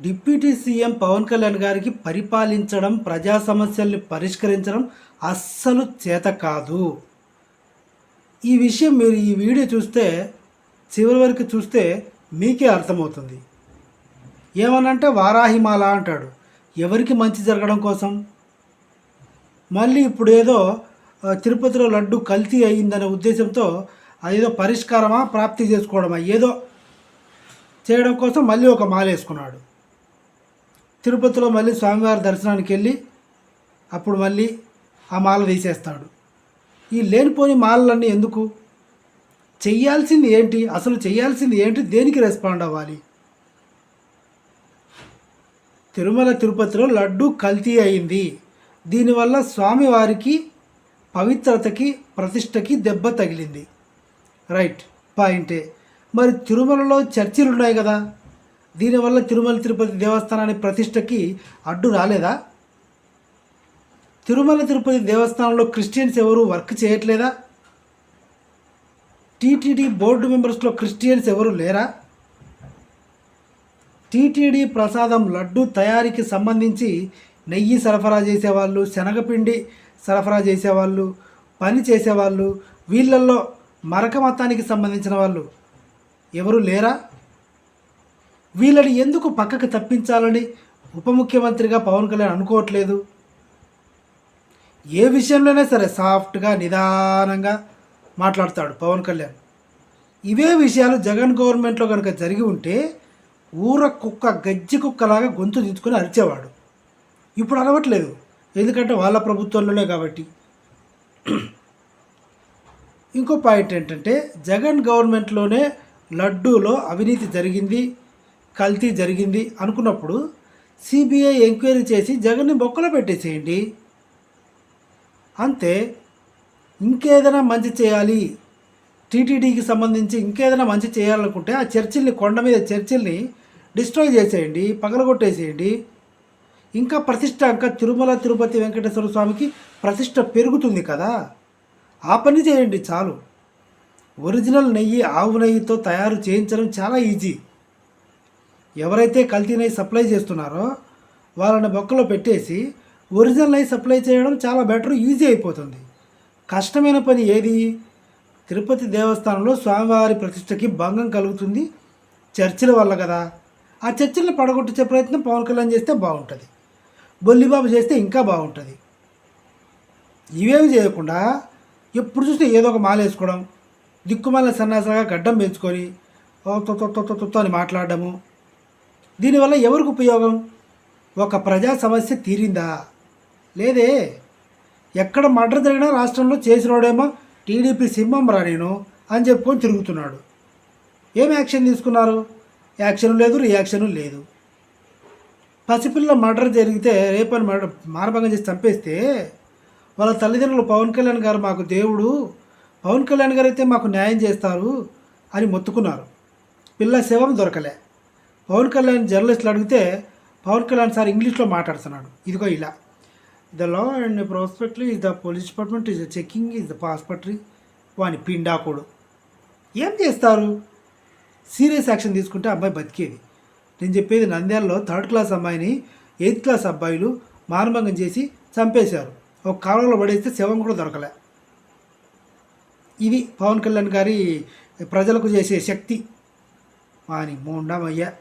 Deputy CM Pawan Kalyan గారికి పరిపాలించడం ప్రజా సమస్యల్ని పరిష్కరించడం అస్సలు చేత కాదు. ఈ విషయం మీరు ఈ వీడియో చూస్తే చివరి వరకు చూస్తే మీకే అర్థమవుతుంది. ఏమనంటే వారాహిమాల అంటాడు ఎవరికి మంచి జరగడం కోసం? మళ్ళీ ఇప్పుడు ఏదో తిరుపతిలో లడ్డు కల్తీ అయ్యిందనే ఉద్దేశంతో అదేదో పరిష్కారమా ప్రాప్తి చేసుకోవడమా ఏదో చేయడం కోసం మళ్ళీ ఒక మాల వేసుకున్నాడు తిరుపతిలో మళ్ళీ స్వామివారి దర్శనానికి వెళ్ళి అప్పుడు మళ్ళీ ఆ మాల తీసేస్తాడు ఈ లేనిపోని మాలలన్నీ ఎందుకు? చెయ్యాల్సింది ఏంటి? అసలు చేయాల్సింది ఏంటి? దేనికి రెస్పాండ్ అవ్వాలి? తిరుమల తిరుపతిలో లడ్డు కల్తీ అయింది. దీనివల్ల స్వామివారికి పవిత్రతకి ప్రతిష్టకి దెబ్బ తగిలింది. రైట్ పాయింటే. మరి తిరుమలలో చర్చిలు ఉన్నాయి కదా? దీనివల్ల తిరుమల తిరుపతి దేవస్థానాన్ని ప్రతిష్టకి అడ్డు రాలేదా? తిరుమల తిరుపతి దేవస్థానంలో క్రిస్టియన్స్ ఎవరు వర్క్ చేయట్లేదా? టీటీడీ బోర్డు మెంబర్స్లో క్రిస్టియన్స్ ఎవరు లేరా? టీటీడీ ప్రసాదం లడ్డు తయారీకి సంబంధించి నెయ్యి సరఫరా చేసేవాళ్ళు శనగపిండి సరఫరా చేసేవాళ్ళు పని చేసేవాళ్ళు వీళ్ళల్లో మరక మతానికి సంబంధించిన వాళ్ళు ఎవరు లేరా? వీళ్ళని ఎందుకు పక్కకు తప్పించాలని ఉప ముఖ్యమంత్రిగా పవన్ కళ్యాణ్ అనుకోవట్లేదు? ఏ విషయంలోనే సరే సాఫ్ట్గా నిదానంగా మాట్లాడతాడు పవన్ కళ్యాణ్. ఇవే విషయాలు జగన్ గవర్నమెంట్లో కనుక జరిగి ఉంటే ఊర కుక్క గజ్జి కుక్కలాగా గొంతు దించుకొని అరిచేవాడు. ఇప్పుడు అరవట్లేదు. ఎందుకంటే వాళ్ళ ప్రభుత్వంలోనే కాబట్టి. ఇంకో పాయింట్ ఏంటంటే జగన్ గవర్నమెంట్లోనే లడ్డూలో అవినీతి జరిగింది. కల్తీ జరిగింది అనుకున్నప్పుడు సిబిఐ ఎంక్వైరీ చేసి జగన్ని బొక్కలో పెట్టేసేయండి. అంతే ఇంకేదైనా మంచి చేయాలి. టీటీడీకి సంబంధించి ఇంకేదైనా మంచి చేయాలనుకుంటే ఆ చర్చిల్ని కొండ మీద చర్చిల్ని డిస్ట్రాయ్ చేసేయండి పగలగొట్టేసేయండి. ఇంకా ప్రతిష్ట ఇంకా తిరుమల తిరుపతి వెంకటేశ్వర స్వామికి ప్రతిష్ట పెరుగుతుంది కదా. ఆ పని చేయండి చాలు. ఒరిజినల్ నెయ్యి ఆవు నెయ్యితో తయారు చేయించడం చాలా ఈజీ. ఎవరైతే కల్తీ నెయ్యి సప్లై చేస్తున్నారో వాళ్ళని బొక్కలో పెట్టేసి ఒరిజినల్ నెయ్యి సప్లై చేయడం చాలా బెటర్ ఈజీ అయిపోతుంది. కష్టమైన పని ఏది? తిరుపతి దేవస్థానంలో స్వామివారి ప్రతిష్టకి భంగం కలుగుతుంది చర్చిల వల్ల కదా. ఆ చర్చిల్ని పడగొట్టించే ప్రయత్నం పవన్ కళ్యాణ్ చేస్తే బాగుంటుంది. బొల్లిబాబు చేస్తే ఇంకా బాగుంటుంది. ఇవేమి చేయకుండా ఎప్పుడు చూస్తే ఏదో ఒక మాల వేసుకోవడం దిక్కుమాల సన్నాసగా గడ్డం పెంచుకొని తొత్త తొత్త తొత్త అని మాట్లాడడము దీనివల్ల ఎవరికి ఉపయోగం? ఒక ప్రజా సమస్య తీరిందా? లేదే. ఎక్కడ మర్డర్ జరిగినా రాష్ట్రంలో చేసినోడేమో టీడీపీ సింహం రా నేను అని చెప్పుకొని తిరుగుతున్నాడు. ఏం యాక్షన్ తీసుకున్నారు? యాక్షన్ లేదు రియాక్షన్ లేదు. పసిపిల్ల మర్డర్ జరిగితే రేపని మర్డర్ మారభంగం చేసి చంపేస్తే వాళ్ళ తల్లిదండ్రులు పవన్ కళ్యాణ్ గారు మాకు దేవుడు పవన్ కళ్యాణ్ గారు అయితే మాకు న్యాయం చేస్తారు అని మొత్తుకున్నారు. పిల్ల శవం దొరకలే. పవన్ కళ్యాణ్ జర్నలిస్టులు అడిగితే పవన్ కళ్యాణ్ సార్ ఇంగ్లీష్లో మాట్లాడుతున్నాడు. ఇదిగో ఇలా. The law and prospectly is the police department is the checking is the పాస్పట్రీ వాని పిండాకుడు ఏం చేస్తారు? సీరియస్ యాక్షన్ తీసుకుంటే అమ్మాయి బతికేది. నేను చెప్పేది నంద్యాలలో థర్డ్ క్లాస్ అమ్మాయిని ఎయిత్ క్లాస్ అబ్బాయిలు మానభంగం చేసి చంపేశారు. ఒక కాలంలో పడేస్తే శవం కూడా దొరకలే. ఇది పవన్ కళ్యాణ్ గారి ప్రజలకు చేసే శక్తి. వాని మూండమయ్య.